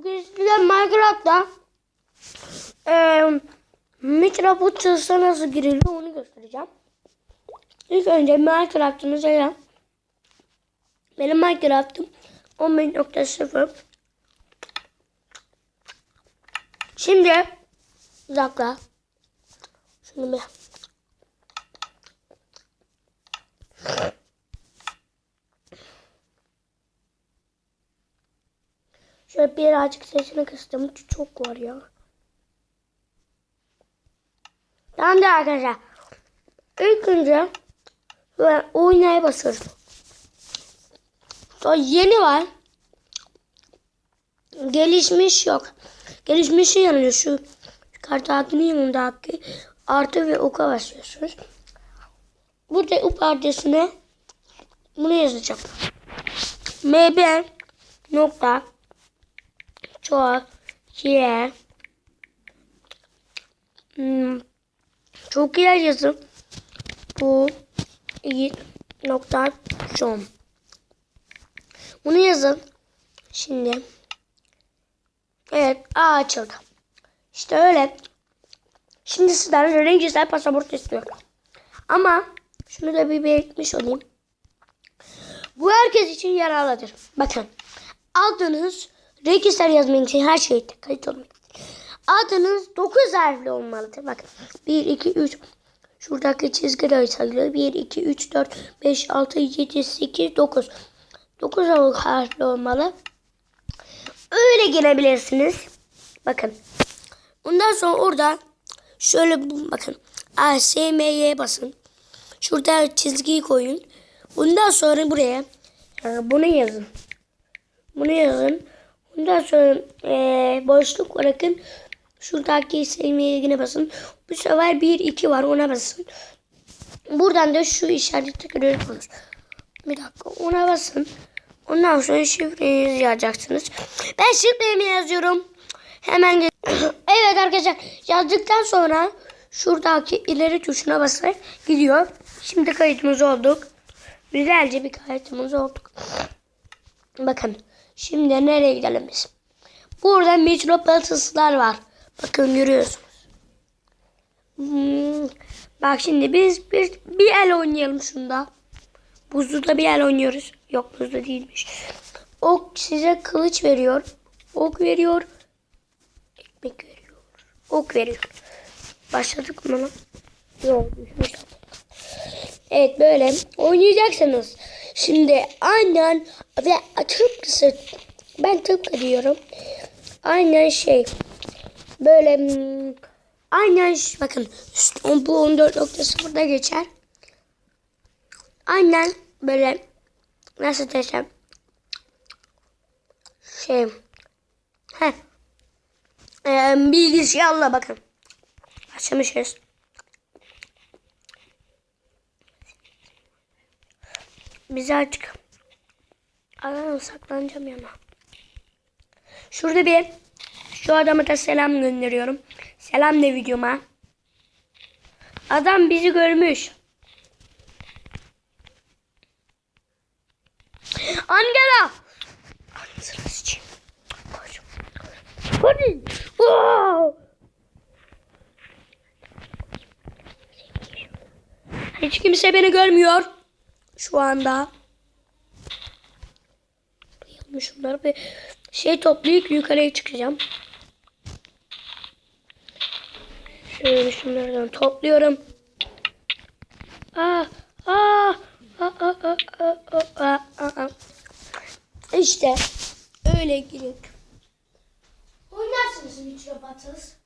Bugün size Minecraft'ta eee Minecraft çözüse nasıl giriliyor onu göstereceğim. İlk önce Minecraft'ımıza gel. Benim Minecraft'ım 11.0 Şimdi bir dakika. Şunu bir Şöyle birazcık sesini kıstım. Çok var ya. Tamamdır arkadaşlar. İlk önce böyle oynaya basıyoruz. Sonra yeni var. Gelişmiş yok. Gelişmişin yanında şu kartakinin yanındaki artı ve oka basıyorsunuz. Burada up adresine bunu yazacağım. mb nokta çok iyi. Hmm, çok iyi yazın bu iyi nokta com. Bunu yazın. Şimdi. Evet a açıldı. İşte öyle. Şimdi sizden rengisel pasaport istiyor ama şunu da bir belirtmiş olayım. Bu herkes için yararlıdır. Bakın adınız register yazmak için her şey kayıt olmak için. Adınız 9 harfli olmalıdır. Bakın 1, 2, 3. Şuradaki çizgi de sayılıyor. 1, 2, 3, 4, 5, 6, 7, 8, 9. 9 harfli olmalı. Öyle girebilirsiniz. Bakın. Ondan sonra orada şöyle bakın. ASM'ye basın. Şurada çizgiyi koyun. Bundan sonra buraya e, bunu yazın. Bunu yazın. Ondan sonra eee, boşluk bırakın. Şuradaki sevmeye yine basın. Bu sefer 1 2 var ona basın. Buradan da şu işareti görüyorsunuz. Bir dakika ona basın. Ondan sonra şifrenizi yazacaksınız. Ben şifremi yazıyorum. Hemen Evet arkadaşlar yazdıktan sonra şuradaki ileri tuşuna basarak gidiyor. Şimdi kayıtımız olduk. Güzelce bir kayıtımız olduk. Bakın. Şimdi nereye gidelim biz? Burada metropolitaslar var. Bakın görüyorsunuz. Hmm, Bak şimdi biz bir, bir el oynayalım şunda. Buzlu da bir el oynuyoruz. Yok buzlu değilmiş. Ok size kılıç veriyor. Ok veriyor. Ekmek veriyor. Ok veriyor. Başladık mı lan? Yok. Evet böyle oynayacaksınız. Şimdi aynen ve tıpkısı ben tıpkı diyorum. Aynen şey böyle hmm, aynen bakın bu 14.0'da geçer. Aynen böyle nasıl desem şey he ee, bilgisayarla bakın açmışız. Bizi açık. Alalım saklanacağım yana. Şurada bir şu adama da selam gönderiyorum. Selam de videoma. Adam bizi görmüş. Angela. Anasını sıçayım. Koş. Wow. Hiç kimse beni görmüyor şu anda. Duyalım şunları bir şey toplayıp yukarıya çıkacağım. Şöyle şunlardan topluyorum. Aa, aa, aa, aa, aa, aa, aa. İşte öyle gidiyor. Oynarsınız mı hiç robotunuz?